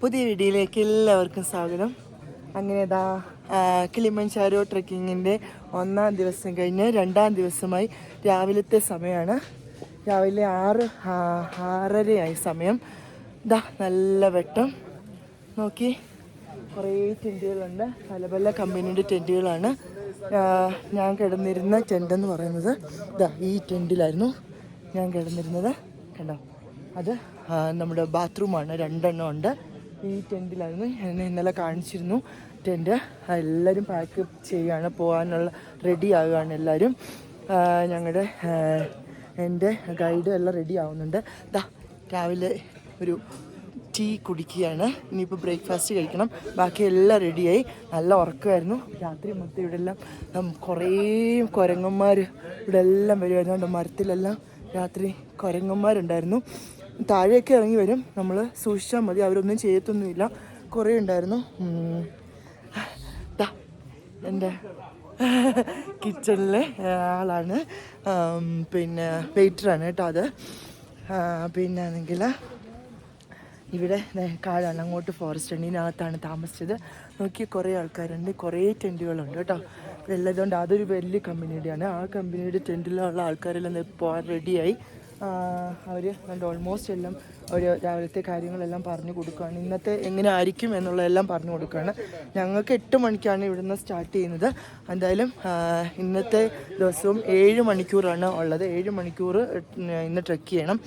പുതിയ വീഡിയോയിലേക്ക് എല്ലാവർക്കും സ്വാഗതം. അങ്ങനെ ഇതാ കിളിമഞ്ചാരോ ട്രക്കിങ്ങിന്റെ ഒന്നാം ദിവസം കഴിഞ്ഞ് രണ്ടാം ദിവസമായി രാവിലത്തെ സമയമാണ് രാവിലെ ആറ് ആറരയായി സമയം. ഇതാ നല്ല വെട്ടം. നോക്കി കുറേ ടെന്റുകളുണ്ട് പല പല കമ്പനിയുടെ ടെന്റുകളാണ് ഞാൻ കിടന്നിരുന്ന ടെന്റ് എന്ന് പറയുന്നത്. ഇതാ ഈ ടെന്റിലായിരുന്നു ഞാൻ കിടന്നിരുന്നത്. കണ്ടോ? അത് നമ്മുടെ ബാത്റൂമാണ്. രണ്ടെണ്ണം ഉണ്ട്. ഈ ടെന്റിലായിരുന്നു. എന്നെ ഇന്നലെ കാണിച്ചിരുന്നു. ടെന്റ്. എല്ലാവരും പാക്ക് ചെയ്യുകയാണ് പോകാനുള്ള റെഡി ആകുകയാണ് എല്ലാവരും ഞങ്ങളുടെ എന്റെ ഗൈഡ് എല്ലാം റെഡി ആവുന്നുണ്ട്. ദാ രാവിലെ ഒരു ടീ കുടിക്കുകയാണ്. ഇനിയിപ്പോൾ ബ്രേക്ക്ഫാസ്റ്റ് കഴിക്കണം. ബാക്കി എല്ലാം റെഡിയായി നല്ല ഉറക്കമായിരുന്നു. രാത്രി മൊത്തം ഇവിടെ എല്ലാം കുറേ കുരങ്ങന്മാർ ഇവിടെ എല്ലാം വരുമായിരുന്നു മരത്തിലെല്ലാം രാത്രി കുരങ്ങന്മാരുണ്ടായിരുന്നു. താഴേക്ക് ഇറങ്ങി വരും. നമ്മൾ സൂക്ഷിച്ചാൽ മതി. അവരൊന്നും ചെയ്യത്തൊന്നുമില്ല. കുറേ ഉണ്ടായിരുന്നു. എന്റെ കിച്ചണിലെ ആളാണ്. പിന്നെ വെയിറ്ററാണ് കേട്ടോ അത്. പിന്നെ ആണെങ്കിൽ ഇവിടെ കാടാണ്. അങ്ങോട്ട് ഫോറസ്റ്റ് ഉണ്ട് താമസിച്ചത്. നോക്കി കുറേ ആൾക്കാരുണ്ട്. കുറേ ടെന്റുകളുണ്ട് കേട്ടോ. ഉള്ളതുകൊണ്ട് അതൊരു വലിയ കമ്പനിയുടെയാണ് ആ കമ്പനിയുടെ ടെന്റിലുള്ള ആൾക്കാരെല്ലാം പോകാൻ റെഡിയായി അവർ കണ്ട് ഓൾമോസ്റ്റ് എല്ലാം ഒരു രാവിലത്തെ കാര്യങ്ങളെല്ലാം പറഞ്ഞു കൊടുക്കുകയാണ്. ഇന്നത്തെ എങ്ങനെ ആയിരിക്കും എന്നുള്ളതെല്ലാം പറഞ്ഞു കൊടുക്കുകയാണ്. ഞങ്ങൾക്ക് എട്ട് മണിക്കാണ് ഇവിടുന്ന് സ്റ്റാർട്ട് ചെയ്യുന്നത്. എന്തായാലും ഇന്നത്തെ ദിവസവും ഏഴ് മണിക്കൂറാണ് ഉള്ളത്. ഏഴ് മണിക്കൂർ ഇന്ന് ട്രെക്ക് ചെയ്യണം.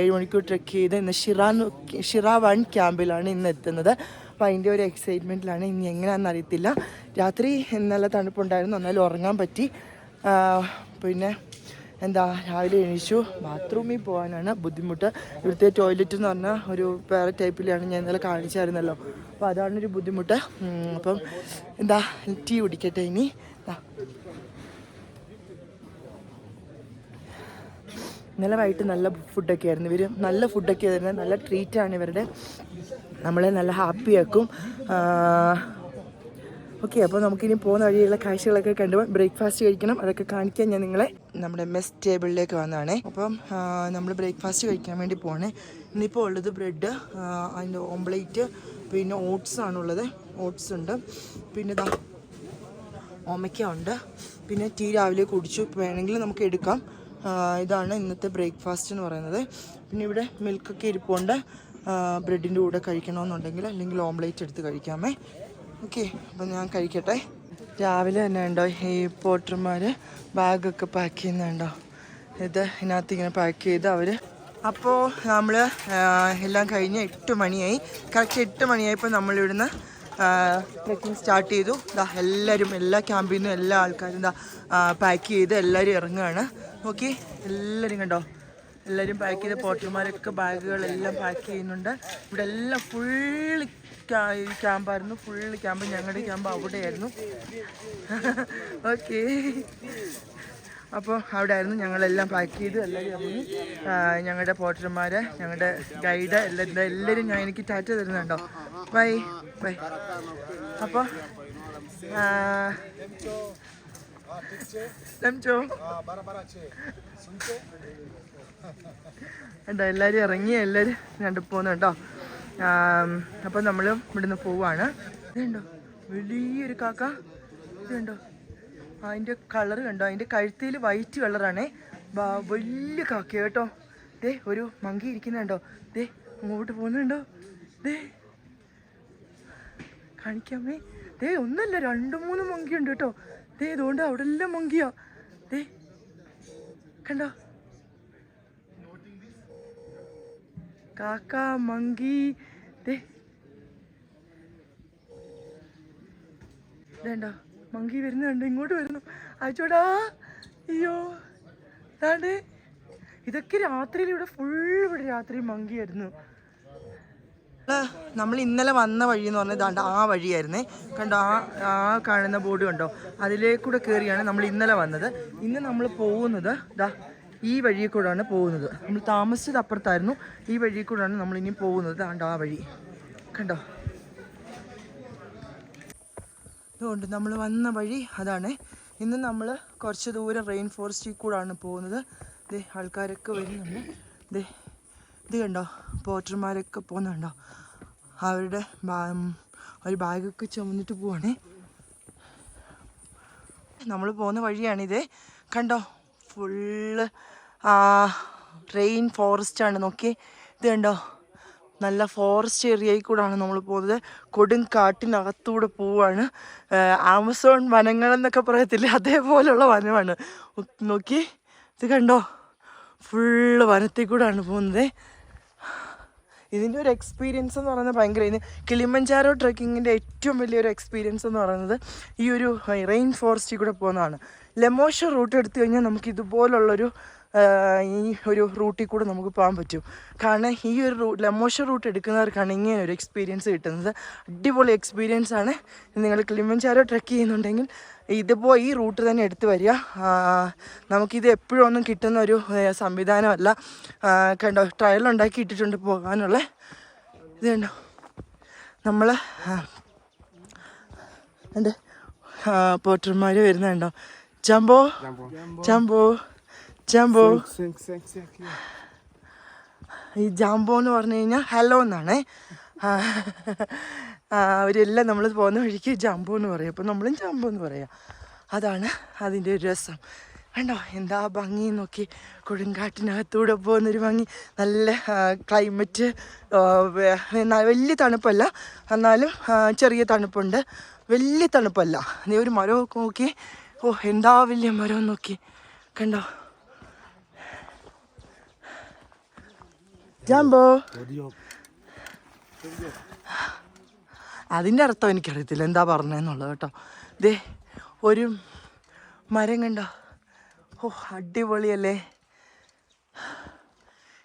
ഏഴ് മണിക്കൂർ ട്രെക്ക് ചെയ്ത് ഇന്ന് ഷിറാൻ ഷിറ വൺ ക്യാമ്പിലാണ് ഇന്ന് എത്തുന്നത്. അപ്പോൾ അതിന്റെ ഒരു എക്സൈറ്റ്മെന്റിലാണ് ഇനി എങ്ങനെയാണെന്ന് അറിയത്തില്ല. രാത്രി നല്ല തണുപ്പുണ്ടായിരുന്നു. എന്നാലും ഉറങ്ങാൻ പറ്റി. പിന്നെ എന്താ രാവിലെ എണീച്ചു. ബാത്റൂമിൽ പോകാനാണ് ബുദ്ധിമുട്ട്. ഇവിടുത്തെ ടോയ്ലറ്റ് എന്ന് പറഞ്ഞാൽ ഒരു വേറെ ടൈപ്പിലാണ് ഞാൻ ഇന്നലെ കാണിച്ചായിരുന്നല്ലോ. അപ്പോൾ അതാണൊരു ബുദ്ധിമുട്ട്. ഉം, അപ്പം എന്താ ടീ കുടിക്കട്ടെ ഇനി. ഇന്നലെ വൈകിട്ട് നല്ല ഫുഡൊക്കെ ആയിരുന്നു. ഇവർ നല്ല ഫുഡൊക്കെ ആയിരുന്നു. നല്ല ട്രീറ്റാണ് ഇവരുടെ. നമ്മളെ നല്ല ഹാപ്പിയാക്കും ഓക്കെ അപ്പോൾ നമുക്കിനി പോകുന്ന വഴിയുള്ള കാഴ്ചകളൊക്കെ കണ്ടു. ബ്രേക്ക്ഫാസ്റ്റ് കഴിക്കണം. അതൊക്കെ കാണിക്കാൻ ഞാൻ നിങ്ങളെ നമ്മുടെ മെസ് ടേബിളിലേക്ക് വന്നതാണ്. അപ്പം നമ്മൾ ബ്രേക്ക്ഫാസ്റ്റ് കഴിക്കാൻ വേണ്ടി പോകണേ ഇന്നിപ്പോൾ ഉള്ളത് ബ്രെഡ് അതിന്റെ ഓംപ്ലേറ്റ് പിന്നെ ഓട്സ് ആണുള്ളത്. ഓട്സ് ഉണ്ട്. പിന്നെ ഓമയ്ക്ക ഉണ്ട്. പിന്നെ ടീ രാവിലെ കുടിച്ചു. വേണമെങ്കിൽ നമുക്ക് എടുക്കാം. ഇതാണ് ഇന്നത്തെ ബ്രേക്ക്ഫാസ്റ്റ് എന്ന് പറയുന്നത്. പിന്നെ ഇവിടെ മിൽക്കൊക്കെ ഇരിപ്പുണ്ട്. ബ്രെഡിന്റെ കൂടെ കഴിക്കണമെന്നുണ്ടെങ്കിൽ അല്ലെങ്കിൽ ഓംലേറ്റ് എടുത്ത് കഴിക്കാമേ. ഓക്കെ അപ്പം ഞാൻ കഴിക്കട്ടെ. രാവിലെ തന്നെ ഉണ്ടോ ഈ പോട്ടർമാർ ബാഗൊക്കെ പാക്ക് ചെയ്യുന്നുണ്ടോ ഇത് ഇതിനകത്ത് ഇങ്ങനെ പാക്ക് ചെയ്ത് അവർ അപ്പോൾ നമ്മൾ എല്ലാം കഴിഞ്ഞ് എട്ട് മണിയായി. കറക്റ്റ് എട്ട് മണിയായപ്പോൾ നമ്മളിവിടുന്ന് ട്രെക്കിംഗ് സ്റ്റാർട്ട് ചെയ്തു. ദാ എല്ലാവരും എല്ലാ ക്യാമ്പിൽ നിന്നും എല്ലാ ആൾക്കാരും ദാ പാക്ക് ചെയ്ത് എല്ലാവരും ഇറങ്ങുകയാണ്. ഓക്കെ എല്ലാവരും കണ്ടോ? എല്ലാവരും പാക്ക് ചെയ്ത പോട്ടർമാരൊക്കെ ബാഗുകളെല്ലാം പാക്ക് ചെയ്യുന്നുണ്ട്. ഇവിടെ എല്ലാം ക്യാമ്പായിരുന്നു. ഫുൾ ക്യാമ്പ് ഞങ്ങളുടെ ക്യാമ്പ് അവിടെയായിരുന്നു. ഓക്കെ അപ്പോൾ അവിടെ ആയിരുന്നു ഞങ്ങളെല്ലാം പാക്ക് ചെയ്ത് എല്ലാവരും ഇറങ്ങി ഞങ്ങളുടെ പോട്ടർമാർ ഞങ്ങളുടെ ഗൈഡ് എല്ലാം എല്ലാവരും ഞാൻ എനിക്ക് ടാറ്റ തരുന്നുണ്ടോ? ബൈ ബൈ അപ്പോൾ എന്താ എല്ലാവരും ഇറങ്ങി എല്ലാവരും കണ്ടു പോകുന്നുണ്ടോ അപ്പോൾ നമ്മൾ ഇവിടുന്ന് പോവാണ്. ഇതുണ്ടോ? വലിയൊരു കാക്ക. ഇതുണ്ടോ? അതിന്റെ കളർ കണ്ടോ? അതിന്റെ കഴുത്തിൽ വൈറ്റ് കളറാണേ. വലിയ കാക്ക കേട്ടോ. ദേ ഒരു മങ്കി ഇരിക്കുന്നുണ്ടോ? ദേ അങ്ങോട്ട് പോകുന്നുണ്ടോ? ദേ. കാണിക്കാമേ. ദേ ഒന്നല്ല രണ്ട് മൂന്ന് മങ്കിയുണ്ട് കേട്ടോ. ദേ ഇതുകൊണ്ട് അവിടെ എല്ലാം മങ്കിയാ. ദേ. കണ്ടോ? കാക്ക മങ്കി ഇതേണ്ടോ മങ്കി വരുന്നുണ്ട് ഇങ്ങോട്ട് വരുന്നു. അയച്ചോടാ അയ്യോ. ഇതാണ്ട്. ഇതൊക്കെ രാത്രിയിൽ ഇവിടെ ഫുൾ ഇവിടെ രാത്രി മങ്കിയായിരുന്നു നമ്മൾ ഇന്നലെ വന്ന വഴി എന്ന് പറഞ്ഞാൽ ദാണ്ട് ആ വഴിയായിരുന്നേ. കണ്ടോ ആ ആ കാണുന്ന ബോർഡ് കണ്ടോ? അതിലേക്കൂടെ കയറിയാണ് നമ്മൾ ഇന്നലെ വന്നത്. ഇന്ന് നമ്മൾ പോകുന്നത് ദാ ഈ വഴിയിൽ കൂടെയാണ് പോകുന്നത്. നമ്മൾ താമസിച്ചത് അപ്പുറത്തായിരുന്നു ഈ വഴിയിൽ കൂടെയാണ് നമ്മൾ ഇനി പോകുന്നത് ആണ്ട് ആ വഴി. കണ്ടോ? അതുകൊണ്ട് നമ്മൾ വന്ന വഴി അതാണ്. ഇന്ന് നമ്മൾ കുറച്ച് ദൂരം റെയിൻ ഫോറസ്റ്റിൽ കൂടാണ് പോകുന്നത്. ദേ ആൾക്കാരൊക്കെ വരുന്നുണ്ട്. ദേ ഇത് കണ്ടോ? പോട്ടർമാരൊക്കെ പോകുന്നുണ്ടോ അവരുടെ ഒരു ബാഗൊക്കെ ചുമന്നിട്ട് പോവാണേ. നമ്മൾ പോകുന്ന വഴിയാണിത്. കണ്ടോ? ഫുള്ള് റെയിൻ ഫോറസ്റ്റ് ആണ്. നോക്കി ഇത് കണ്ടോ? നല്ല ഫോറസ്റ്റ് ഏരിയയിൽ കൂടാണ് നമ്മൾ പോകുന്നത്. കൊടും കാട്ടിനകത്തൂടെ പോവാണ്. ആമസോൺ വനങ്ങൾ എന്നൊക്കെ പറയത്തില്ലേ? അതേപോലെയുള്ള വനമാണ്. നോക്കി ഇത് കണ്ടോ? ഫുള്ള് വനത്തിൽ കൂടാണ് പോകുന്നത്. ഇതിന്റെ ഒരു എക്സ്പീരിയൻസ് എന്ന് പറയുന്നത് ഭയങ്കര ഇത് കിളിമഞ്ചാരോ ട്രക്കിങ്ങിന്റെ ഏറ്റവും വലിയൊരു എക്സ്പീരിയൻസ് എന്ന് പറയുന്നത് ഈ ഒരു റെയിൻ ഫോറസ്റ്റിൽ കൂടെ പോകുന്നതാണ്. ലെമോഷ റൂട്ട് എടുത്തു കഴിഞ്ഞാൽ നമുക്ക് ഇതുപോലുള്ളൊരു ഈ ഒരു റൂട്ടിൽ കൂടെ നമുക്ക് പോകാൻ പറ്റും. കാരണം ഈ ഒരു റൂ ലമോഷ റൂട്ട് എടുക്കുന്നവർക്കാണ് ഇങ്ങനെ ഒരു എക്സ്പീരിയൻസ് കിട്ടുന്നത്. അടിപൊളി എക്സ്പീരിയൻസ് ആണ്. നിങ്ങൾ ക്ലിമൻചാരോ ട്രെക്ക് ചെയ്യുന്നുണ്ടെങ്കിൽ ഇതിപ്പോൾ ഈ റൂട്ട് തന്നെ എടുത്തു വരിക. നമുക്കിത് എപ്പോഴും ഒന്നും കിട്ടുന്ന ഒരു സംവിധാനമല്ല. കണ്ടോ ട്രയൽ ഉണ്ടാക്കി ഇട്ടിട്ടുണ്ട് പോകാനുള്ള. ഇത് കണ്ടോ? നമ്മൾ എന്റെ പോട്ടർമാർ വരുന്നുണ്ടോ ജംബോ. ജംബോ. ജംബോ. ഈ ജാംബോ എന്ന് പറഞ്ഞു കഴിഞ്ഞാൽ ഹലോ എന്നാണേ. അവരെല്ലാം നമ്മൾ പോകുന്ന വഴിക്ക് ജാംബോ എന്ന് പറയും. അപ്പോൾ നമ്മളും ജാംബോ എന്ന് പറയാം. അതാണ് അതിന്റെ ഒരു രസം. കണ്ടോ? എന്താ ഭംഗി നോക്കി. കൊടുങ്കാട്ടിനകത്തൂടെ പോകുന്നൊരു ഭംഗി. നല്ല ക്ലൈമറ്റ് വലിയ തണുപ്പല്ല. എന്നാലും ചെറിയ തണുപ്പുണ്ട്. വലിയ തണുപ്പല്ല. നീ ഒരു മരം നോക്കി. ഓ എന്താ വലിയ മരം നോക്കി. കണ്ടോ? ജാംബോ. അതിന്റെ അർത്ഥം എനിക്കറിയത്തില്ല. എന്താ പറഞ്ഞതെന്നുള്ളത് കേട്ടോ. ദേ ഒരു മരം കണ്ടോ? ഓ അടിപൊളിയല്ലേ?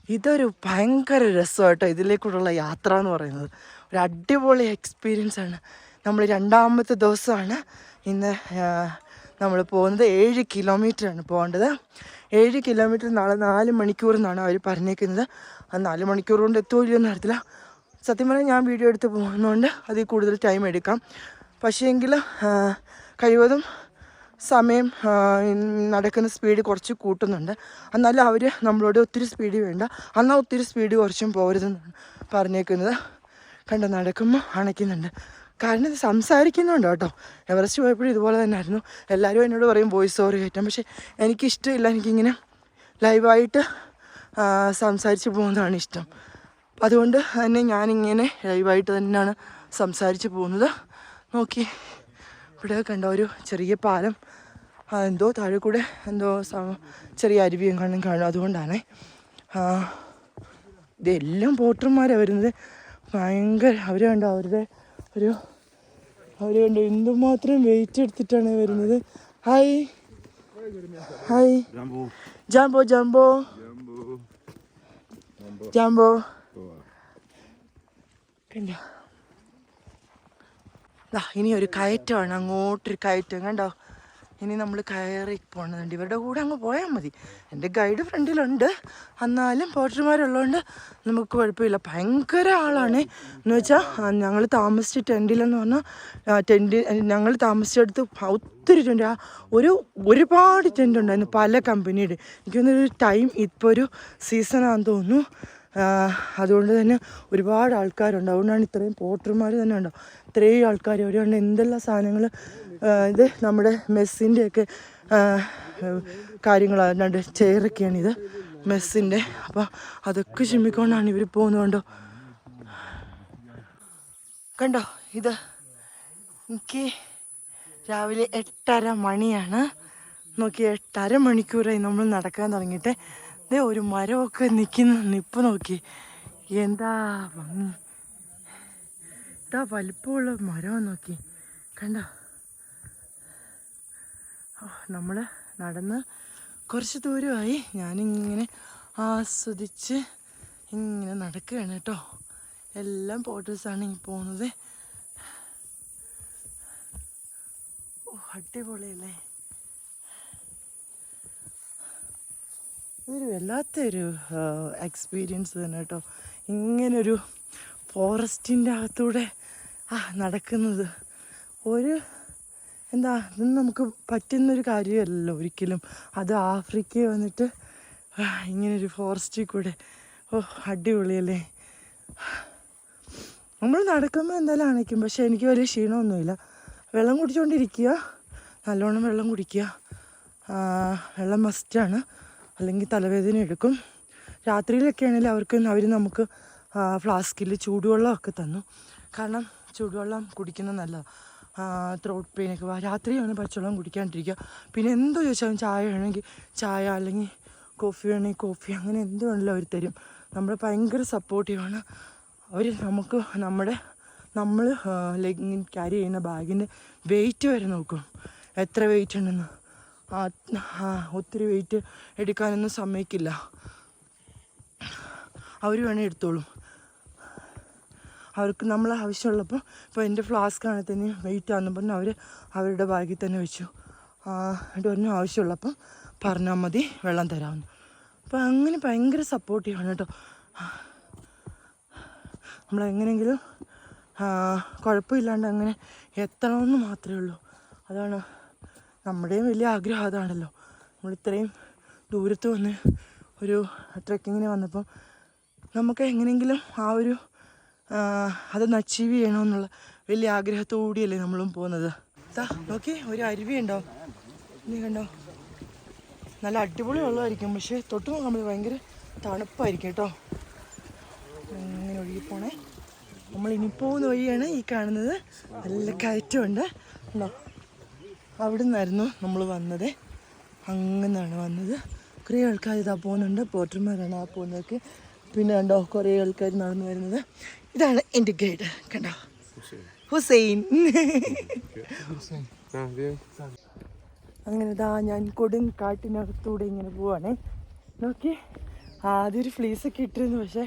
ഇതൊരു ഭയങ്കര രസമായിട്ടോ ഇതിലേക്കൂടുള്ള യാത്ര എന്ന് പറയുന്നത്. ഒരു അടിപൊളി എക്സ്പീരിയൻസ് ആണ്. നമ്മൾ രണ്ടാമത്തെ ദിവസമാണ് ഇന്ന് നമ്മൾ പോകുന്നത്. ഏഴ് കിലോമീറ്ററാണ് പോകേണ്ടത്. ഏഴ് കിലോമീറ്റർ നാളെ നാല് മണിക്കൂർ എന്നാണ് അവർ പറഞ്ഞേക്കുന്നത്. ആ നാല് മണിക്കൂർ കൊണ്ട് എത്തുമോ ഇല്ലയോ എന്ന് അറിയത്തില്ല. സത്യം പറഞ്ഞാൽ ഞാൻ വീഡിയോ എടുത്ത് പോകുന്നതുകൊണ്ട് അതിൽ കൂടുതൽ ടൈം എടുക്കാം. പക്ഷേങ്കിൽ കഴിവതും സമയം നടക്കുന്ന സ്പീഡ് കുറച്ച് കൂട്ടുന്നുണ്ട്. എന്നാലും അവർ നമ്മളോട് ഒത്തിരി സ്പീഡ് വേണ്ട. എന്നാൽ ഒത്തിരി സ്പീഡ് കുറച്ചും പോരുതെന്നാണ് പറഞ്ഞേക്കുന്നത്. കണ്ട് നടക്കുമ്പോൾ അണയ്ക്കുന്നുണ്ട്. കാരണം ഇത് സംസാരിക്കുന്നുണ്ട് കേട്ടോ. എവറസ്റ്റ് പോയപ്പോഴും ഇതുപോലെ തന്നെ ആയിരുന്നു എല്ലാവരും എന്നോട് പറയും വോയിസ് ഓവർ കയറ്റാം പക്ഷേ എനിക്കിഷ്ടമില്ല. എനിക്കിങ്ങനെ ലൈവായിട്ട് സംസാരിച്ച് പോകുന്നതാണ് ഇഷ്ടം. അതുകൊണ്ട് തന്നെ ഞാനിങ്ങനെ ലൈവായിട്ട് തന്നെയാണ് സംസാരിച്ച് പോകുന്നത്. നോക്കി. ഇവിടെ കണ്ട ഒരു ചെറിയ പാലം. എന്തോ താഴെ കൂടെ എന്തോ ചെറിയ അരുവിയും കാണും കാണും. അതുകൊണ്ടാണ്. ഇതെല്ലാം പോട്ടർമാരാണ് വരുന്നത്. ഭയങ്കര അവർ കണ്ടോ അവരുടെ ഒരു അവർ കണ്ടോ. എന്തുമാത്രം വെയിറ്റ് എടുത്തിട്ടാണ് വരുന്നത്? ഹായ് ഹായ് ജാമ്പോ ജാംബോ ജാംബോ. ജാംബോ. കണ്ടോ? ഇനി ഒരു കയറ്റമാണ്. അങ്ങോട്ടൊരു കയറ്റം. കണ്ടോ? ഇനി നമ്മൾ കയറി പോകണമെന്നുണ്ട് ഇവരുടെ കൂടെ അങ്ങ് പോയാൽ മതി. എന്റെ ഗൈഡ് ഫ്രണ്ടിലുണ്ട് എന്നാലും പോട്ടർമാരുള്ളതുകൊണ്ട് നമുക്ക് കുഴപ്പമില്ല. ഭയങ്കര ആളാണ്. എന്ന് വെച്ചാൽ ഞങ്ങൾ താമസിച്ച ടെന്റിലെന്ന് പറഞ്ഞാൽ ടെന്റ് ഞങ്ങൾ താമസിച്ചെടുത്ത് ഒത്തിരി ടെന്റ് ആ ഒരു ഒരുപാട് ടെന്റ് ഉണ്ടായിരുന്നു. പല കമ്പനിയുടെ എനിക്ക് തോന്നുന്നു ടൈം ഇപ്പോൾ ഒരു സീസണാന്ന് തോന്നുന്നു. അതുകൊണ്ട് തന്നെ ഒരുപാട് ആൾക്കാരുണ്ട്. അതുകൊണ്ടാണ് ഇത്രയും പോട്ടർമാർ തന്നെ ഉണ്ടാവും ഇത്രയും ആൾക്കാർ അവരുണ്ട് എന്തെല്ലാം സാധനങ്ങൾ ഇത് നമ്മുടെ മെസ്സിന്റെയൊക്കെ കാര്യങ്ങളാണ്ട് ചെയറൊക്കെയാണ് ഇത് മെസ്സിന്റെ അപ്പോൾ അതൊക്കെ ചിമ്മിക്കൊണ്ടാണ് ഇവർ പോകുന്നതുകൊണ്ടോ കണ്ടോ? ഇത് എനിക്ക് രാവിലെ എട്ടര മണിയാണ്. നോക്കി എട്ടര മണിക്കൂറായി നമ്മൾ നടക്കാൻ തുടങ്ങിയിട്ട്. ദേ ഒരു മരമൊക്കെ നിൽക്കുന്ന നിപ്പ് നോക്കി. എന്താ ഭംഗി എന്താ വലിപ്പമുള്ള മരം നോക്കി. കണ്ടോ? നമ്മൾ നടന്ന് കുറച്ച് ദൂരമായി ഞാനിങ്ങനെ ആസ്വദിച്ച് ഇങ്ങനെ നടക്കുകയാണ് കേട്ടോ. എല്ലാം പോട്ടേഴ്സാണ് ഈ പോകുന്നത്. ഓ അടിപൊളിയല്ലേ? ഇതൊരു വല്ലാത്തൊരു എക്സ്പീരിയൻസ് തന്നെ കേട്ടോ. ഇങ്ങനൊരു ഫോറസ്റ്റിന്റെ അകത്തൂടെ ആ നടക്കുന്നത്. ഒരു എന്താ ഇതൊന്നും നമുക്ക് പറ്റുന്നൊരു കാര്യമല്ലല്ലോ ഒരിക്കലും. അത് ആഫ്രിക്കയിൽ വന്നിട്ട് ഇങ്ങനൊരു ഫോറസ്റ്റിൽ കൂടെ. ഓ അടിപൊളിയല്ലേ. നമ്മൾ നടക്കുമ്പോൾ എന്തായാലും അണയ്ക്കും പക്ഷേ എനിക്ക് വലിയ ക്ഷീണമൊന്നുമില്ല. വെള്ളം കുടിച്ചുകൊണ്ടിരിക്കുക നല്ലോണം വെള്ളം കുടിക്കുക. വെള്ളം മസ്റ്റാണ് അല്ലെങ്കിൽ തലവേദന എടുക്കും. രാത്രിയിലൊക്കെ ആണെങ്കിൽ അവർക്ക് അവർ നമുക്ക് ഫ്ലാസ്കിൽ ചൂടുവെള്ളമൊക്കെ തന്നു. കാരണം ചൂടുവെള്ളം കുടിക്കുന്നത് നല്ലതാണ് ത്രോട്ട് പെയിനൊക്കെ രാത്രിയാണ് പച്ചവെള്ളം കുടിക്കാണ്ടിരിക്കുക. പിന്നെ എന്തോ ചോദിച്ചാലും ചായ വേണമെങ്കിൽ ചായ അല്ലെങ്കിൽ കോഫി വേണമെങ്കിൽ കോഫി അങ്ങനെ എന്ത് വേണമെങ്കിലും അവർ തരും. നമ്മൾ ഭയങ്കര സപ്പോർട്ടീവാണ് അവർ നമുക്ക് നമ്മുടെ നമ്മൾ ലെഗ് ക്യാരി ചെയ്യുന്ന ബാഗിന്റെ വെയിറ്റ് വരെ നോക്കും. എത്ര വെയിറ്റ് ഉണ്ടെന്ന്. ഒത്തിരി വെയിറ്റ് എടുക്കാനൊന്നും സമ്മതിക്കില്ല. അവർ വേണേൽ എടുത്തോളും. അവർക്ക് നമ്മൾ ആവശ്യമുള്ളപ്പോൾ ഇപ്പോൾ എന്റെ ഫ്ലാസ്ക് ആണെങ്കിൽ തന്നെ വെയിറ്റ് ആണെന്ന് പറഞ്ഞ് അവർ അവരുടെ ബാഗിൽ തന്നെ വെച്ചു. എന്നിട്ട് പറഞ്ഞു ആവശ്യമുള്ളപ്പം പറഞ്ഞാൽ മതി വെള്ളം തരാമെന്ന്. അപ്പോൾ അങ്ങനെ ഭയങ്കര സപ്പോർട്ടീവാണ് കേട്ടോ. നമ്മളെങ്ങനെയെങ്കിലും കുഴപ്പമില്ലാണ്ട് അങ്ങനെ എത്തണമെന്ന് മാത്രമേ ഉള്ളൂ. അതാണ് നമ്മുടെയും വലിയ ആഗ്രഹം അതാണല്ലോ. നമ്മൾ ഇത്രയും ദൂരത്ത് വന്ന് ഒരു ട്രക്കിങ്ങിന് വന്നപ്പം നമുക്ക് എങ്ങനെയെങ്കിലും ആ ഒരു അതൊന്ന് അച്ചീവ് ചെയ്യണമെന്നുള്ള വലിയ ആഗ്രഹത്തോടെയല്ലേ നമ്മളും പോകുന്നത്. ദാ നോക്കി ഒരു അരുവി ഉണ്ടോ? നീ കണ്ടോ? നല്ല അടിപൊളി വെള്ളമായിരിക്കും പക്ഷേ തൊട്ട് നോക്കുമ്പോൾ ഭയങ്കര തണുപ്പായിരിക്കും കേട്ടോ. ഇങ്ങനെ ഒഴുകിപ്പോണേ പോണേ. നമ്മൾ ഇനി പോകുന്ന വഴിയാണ് ഈ കാണുന്നത്. നല്ല കയറ്റമുണ്ട്. ഉണ്ടോ അവിടെ നിന്നായിരുന്നു നമ്മൾ വന്നത്. അങ്ങനെയാണ് വന്നത്. കുറേ ആൾക്കാർ ഇതാ പോകുന്നുണ്ട് പോട്ടർമാരാണ് ആ പോകുന്നതൊക്കെ. പിന്നെ കണ്ടോ കുറേ ആൾക്കാർ നടന്നു വരുന്നത്. ഇതാണ് എന്റെ ഗൈഡ്. കണ്ടോ? ഹുസൈൻ. അങ്ങനെ ഇതാ ഞാൻ കൊടും കാട്ടിനകത്തൂടെ ഇങ്ങനെ പോവാണേ. നോക്കി. ആദ്യം ഒരു ഫ്ലീസൊക്കെ ഇട്ടിരുന്നു പക്ഷേ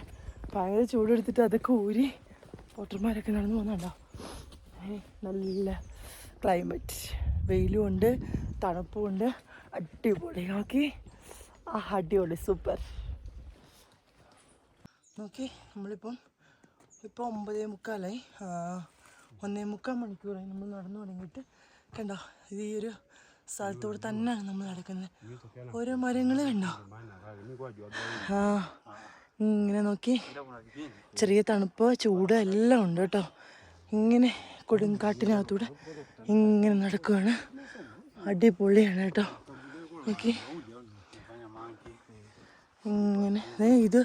ഭയങ്കര ചൂടെടുത്തിട്ട് അതൊക്കെ ഊരി പോട്ടർമാരൊക്കെ നടന്നു പോകുന്നുണ്ടോ നല്ല ക്ലൈമറ്റ് വെയിലും ഉണ്ട് തണുപ്പും ഉണ്ട്. അടിപൊളി. നോക്കി. ആ അടിപൊളി. സൂപ്പർ. നോക്കി നമ്മളിപ്പം ഇപ്പോൾ ഒമ്പതേ മുക്കാലായി. ഒന്നേ മുക്കാൽ മണിക്കൂറായി നമ്മൾ നടന്നു തുടങ്ങിയിട്ട്. കണ്ടോ ഇത് ഈ ഒരു സ്ഥലത്തൂടെ തന്നെയാണ് നമ്മൾ നടക്കുന്നത്. ഓരോ മരങ്ങൾ കണ്ടോ? ആ ഇങ്ങനെ നോക്കി. ചെറിയ തണുപ്പ് ചൂട് എല്ലാം ഉണ്ട് കേട്ടോ. ഇങ്ങനെ കൊടുങ്കാട്ടിനകത്തൂടെ ഇങ്ങനെ നടക്കുകയാണ് അടിപൊളിയാണ് കേട്ടോ. നോക്കി. ഇങ്ങനെ. ഇത്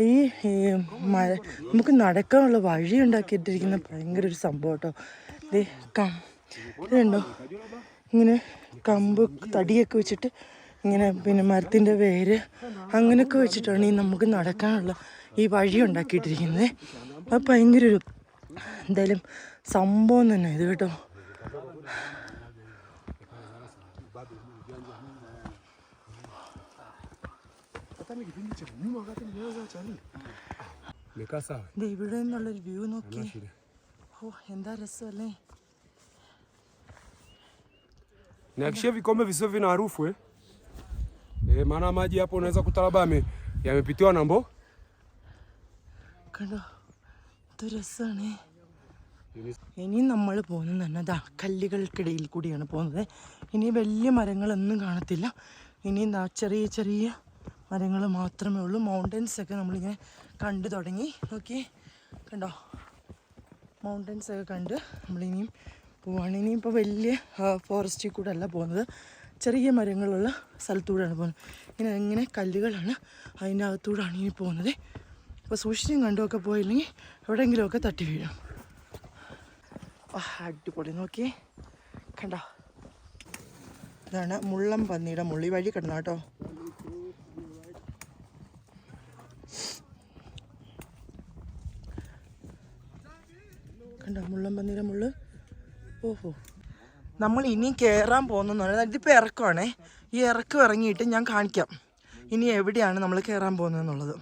ഈ മഴ നമുക്ക് നടക്കാനുള്ള വഴി ഉണ്ടാക്കിയിട്ടിരിക്കുന്ന ഭയങ്കര ഒരു സംഭവം കേട്ടോ. ദേ കണ്ടോ? ഇങ്ങനെ കമ്പ് തടിയൊക്കെ വെച്ചിട്ട് ഇങ്ങനെ പിന്നെ മരത്തിന്റെ വേര് അങ്ങനെയൊക്കെ വെച്ചിട്ടാണ് ഈ നമുക്ക് നടക്കാനുള്ള ഈ വഴി ഉണ്ടാക്കിയിട്ടിരിക്കുന്നത്. അത് ഭയങ്കര ഒരു എന്തായാലും സംഭവം തന്നെ ഇത് കേട്ടോ Nimekaa sawa. ദേ ഇവിടെ നിന്നുള്ളൊരു വ്യൂ നോക്കി Hamna shida. ഓ എന്താ രസമല്ലേ Nihakikishie vikombe visivyo vina harufu eh. Eh, maana maji hapo unaweza kuta labda yame- yamepitiwa na mbo. കണ്ടോ ഇത് രസമാണ് ഇനി നമ്മൾ പോകുന്നത് തന്നെ ദാ കല്ലുകൾക്കിടയിൽ കൂടിയാണ് പോകുന്നത്. ഇനി വലിയ മരങ്ങളൊന്നും കാണത്തില്ല. ഇനി ദാ ചെറിയ ചെറിയ മരങ്ങൾ മാത്രമേ ഉള്ളൂ. മൗണ്ടൻസ് ഒക്കെ നമ്മളിങ്ങനെ കണ്ടു തുടങ്ങി. നോക്കി. കണ്ടോ? മൗണ്ടൻസ് ഒക്കെ കണ്ട് നമ്മളിനിയും പോവാണ്. ഇനിയിപ്പോൾ വലിയ ഫോറസ്റ്റിൽ കൂടെ അല്ല പോകുന്നത്. ചെറിയ മരങ്ങളുള്ള സ്ഥലത്തൂടെയാണ് പോകുന്നത്. ഇങ്ങനെ ഇങ്ങനെ കല്ലുകളാണ് അതിന്റെ അകത്തൂടാണ് ഇനി പോകുന്നത്. അപ്പോൾ സൂക്ഷിച്ചും കണ്ടുമൊക്കെ പോയില്ലെങ്കിൽ എവിടെയെങ്കിലുമൊക്കെ തട്ടി വീഴും. അടിപൊളി. നോക്കി. കണ്ടോ? ഇതാണ് മുള്ളം പന്നിയുടെ മുള്ളി വഴി കിടന്ന കേട്ടോ. കണ്ടോ? മുള്ളം പന്നിയുടെ മുള്ള്. ഓഹോ. നമ്മൾ ഇനി കയറാൻ പോകുന്ന ഇതിപ്പോൾ ഇറക്കമാണേ. ഈ ഇറക്കം ഇറങ്ങിയിട്ട് ഞാൻ കാണിക്കാം. ഇനി എവിടെയാണ് നമ്മൾ കയറാൻ പോകുന്നതെന്നുള്ളത്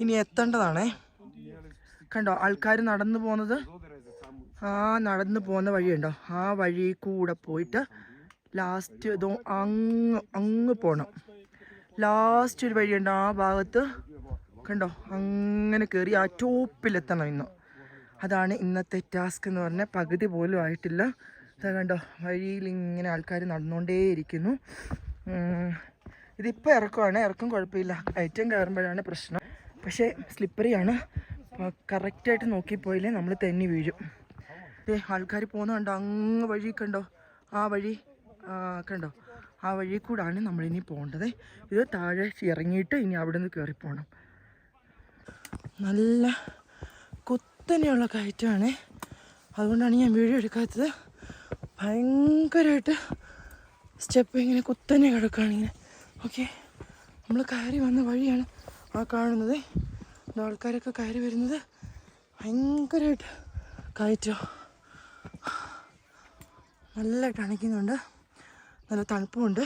ഇനി എത്തേണ്ടതാണേ. കണ്ടോ? ആൾക്കാർ നടന്നു പോകുന്നത്. ആ നടന്നു പോകുന്ന വഴിയുണ്ടോ? ആ വഴി കൂടെ പോയിട്ട് ലാസ്റ്റ് ഇതോ അങ്ങ് അങ്ങ് പോകണം ലാസ്റ്റ് ഒരു വഴിയുണ്ട് ആ ഭാഗത്ത്. കണ്ടോ? അങ്ങനെ കയറി ആ ടോപ്പിലെത്തണം ഇന്ന്. അതാണ് ഇന്നത്തെ ടാസ്ക് എന്ന് പറഞ്ഞാൽ പകുതി പോലും ആയിട്ടില്ല. ഇതാ കണ്ടോ? വഴിയിൽ ഇങ്ങനെ ആൾക്കാർ നടന്നുകൊണ്ടേയിരിക്കുന്നു ഇതിപ്പോൾ ഇറക്കമാണ് ഇറക്കം കുഴപ്പമില്ല. കയറ്റം കയറുമ്പോഴാണ് പ്രശ്നം. പക്ഷേ സ്ലിപ്പറിയാണ് കറക്റ്റായിട്ട് നോക്കിപ്പോയില്ലേ നമ്മൾ തെന്നി വീഴും. ദേ ആൾക്കാർ പോകുന്ന കണ്ടോ? അങ്ങ് വഴി കണ്ടോ? ആ വഴി കണ്ടോ? ആ വഴി കൂടാണ് നമ്മളിനി പോകേണ്ടത്. ഇത് താഴെ ഇറങ്ങിയിട്ട് ഇനി അവിടെ നിന്ന് കയറി പോകണം നല്ല കുത്തനെയുള്ള കയറ്റമാണ്. അതുകൊണ്ടാണ് ഞാൻ വീഡിയോ എടുക്കാത്തത്. ഭയങ്കരമായിട്ട് സ്റ്റെപ്പ് ഇങ്ങനെ കുത്തനെ കിടക്കുകയാണ് ഇങ്ങനെ. ഓക്കെ നമ്മൾ കയറി വന്ന വഴിയാണ് ആ കാണുന്നത്. ആൾക്കാരൊക്കെ കയറി വരുന്നത്. ഭയങ്കരമായിട്ട് കയറ്റം. നല്ല തണിക്കുന്നുണ്ട് നല്ല തണുപ്പുമുണ്ട്.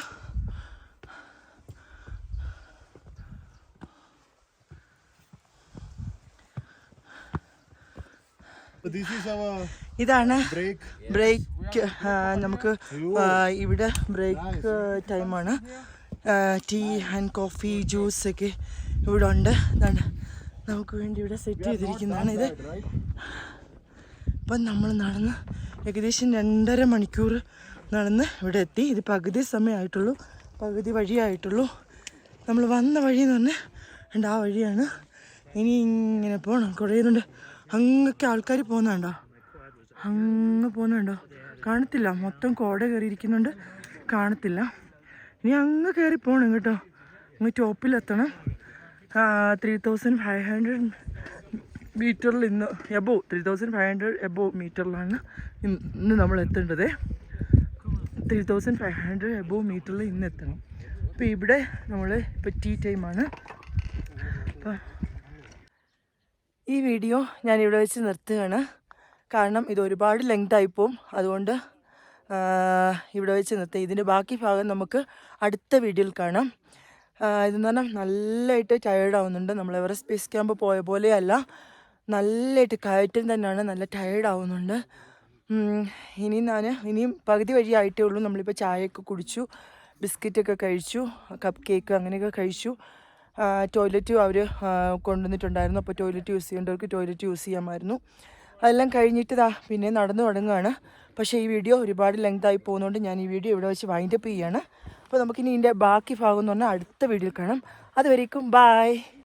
ഇതാണ്. ബ്രേക്ക് നമുക്ക് ആ, ഇവിടെ ബ്രേക്ക് ടൈമാണ് ടീ ആൻഡ് കോഫി ജ്യൂസ് ഒക്കെ ഇവിടെ ഉണ്ട് ഇതാണ്. നമുക്ക് വേണ്ടി ഇവിടെ സെറ്റ് ചെയ്തിരിക്കുന്നതാണ് ഇത്. അപ്പം നമ്മൾ നടന്ന് ഏകദേശം രണ്ടര മണിക്കൂർ നടന്ന് ഇവിടെ എത്തി. ഇത് പകുതി സമയമായിട്ടുള്ളൂ. പകുതി വഴിയായിട്ടുള്ളൂ. നമ്മൾ വന്ന വഴി എന്ന് പറഞ്ഞാൽ ഉണ്ട് ആ വഴിയാണ്. ഇനി ഇങ്ങനെ പോകണം കുറയുന്നുണ്ട് അങ്ങൊക്കെ ആൾക്കാർ പോകുന്നുണ്ടോ? അങ്ങ് പോകുന്നുണ്ടോ? കാണത്തില്ല. മൊത്തം കോട കയറിയിരിക്കുന്നുണ്ട്. കാണത്തില്ല. ഇനി അങ്ങ് കയറി പോകണം കേട്ടോ. അങ്ങ് ടോപ്പിലെത്തണം. ത്രീ തൗസൻഡ് ഫൈവ് ഹൺഡ്രഡ് മീറ്ററിൽ ഇന്ന് above three thousand five hundred above മീറ്ററിലാണ് ഇന്ന് നമ്മൾ എത്തേണ്ടത്. Three thousand five hundred above മീറ്ററിൽ ഇന്ന് എത്തണം. അപ്പോൾ ഇവിടെ നമ്മൾ ഇപ്പോൾ ടീ ടൈമാണ് അപ്പം ഈ വീഡിയോ ഞാൻ ഇവിടെ വെച്ച് നിർത്തുകയാണ്. കാരണം ഇത് ഒരുപാട് ലെങ്ത് ആയിപ്പോവും അതുകൊണ്ട് ഇവിടെ വെച്ച് നിർത്തി. ഇതിന്റെ ബാക്കി ഭാഗം നമുക്ക് അടുത്ത വീഡിയോയിൽ കാണാം. ഇതെന്ന് പറഞ്ഞാൽ നല്ലതായിട്ട് ടയേർഡ് ആവുന്നുണ്ട്. നമ്മൾ എവറസ്റ്റ് സ്പേസ് ക്യാമ്പ് പോയ പോലെയല്ല നല്ലതായിട്ട് കയറ്റം തന്നെയാണ്. നല്ല ടയേർഡ് ആവുന്നുണ്ട്. ഇനി ഞാൻ ഇനിയും പകുതി വഴി ആയിട്ടേ ഉള്ളൂ. നമ്മളിപ്പോൾ ചായയൊക്കെ കുടിച്ചു ബിസ്ക്കറ്റൊക്കെ കഴിച്ചു കപ്പ് കേക്ക് അങ്ങനെയൊക്കെ കഴിച്ചു. ടോയ്ലറ്റ് അവർ കൊണ്ടുവന്നിട്ടുണ്ടായിരുന്നു. അപ്പോൾ ടോയ്ലറ്റ് യൂസ് ചെയ്യേണ്ടവർക്ക് ടോയ്ലറ്റ് യൂസ് ചെയ്യാമായിരുന്നു. അതെല്ലാം കഴിഞ്ഞിട്ട് ദാ പിന്നെ നടന്നു തുടങ്ങുകയാണ് പക്ഷേ ഈ വീഡിയോ ഒരുപാട് ലെങ്ത് ആയി പോകുന്നതുകൊണ്ട് ഞാൻ ഈ വീഡിയോ ഇവിടെ വെച്ച് വൈൻഡപ്പ് ചെയ്യുകയാണ് അപ്പോൾ നമുക്കിനി ഇതിന്റെ ബാക്കി ഭാഗം എന്ന് പറഞ്ഞാൽ അടുത്ത വീഡിയോയിൽ കാണാം. അതുവരേക്കും ബായ്